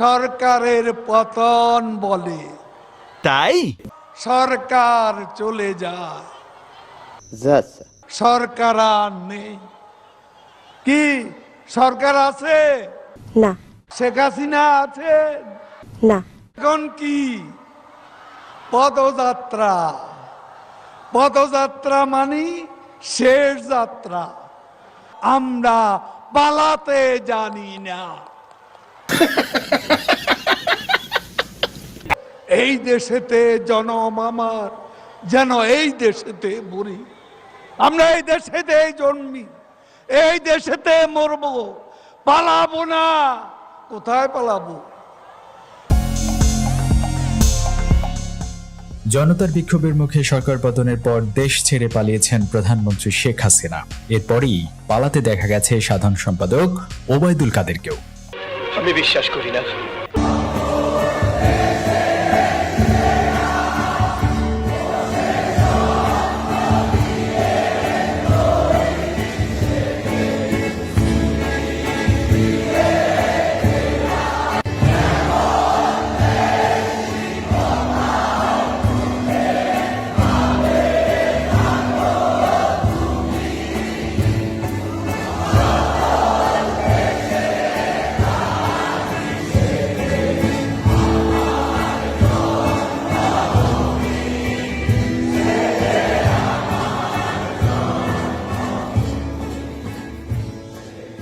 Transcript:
সরকারের পতন বলে। তাই? সরকার চলে যায়। সরকার আর নেই। কি সরকার আছে? না। শেখ হাসিনা আছে? না। এখন কি? পদযাত্রা। পদযাত্রা মানে শেষ যাত্রা। আমরা পালাতে জানি না। এই দেশেতে জনম আমার, যেন এই দেশেতে মরি। আমরা এই দেশেতে জন্মি, এই দেশেতে মরবো। পালাবো না, কোথায় পালাবো? জনতার বিক্ষোভের মুখে সরকার পতনের পর দেশ ছেড়ে পালিয়েছেন প্রধানমন্ত্রী শেখ হাসিনা। এরপরই পালাতে দেখা গেছে সাধারণ সম্পাদক ওবায়দুল কাদেরকেও। আমি বিশ্বাস করি না।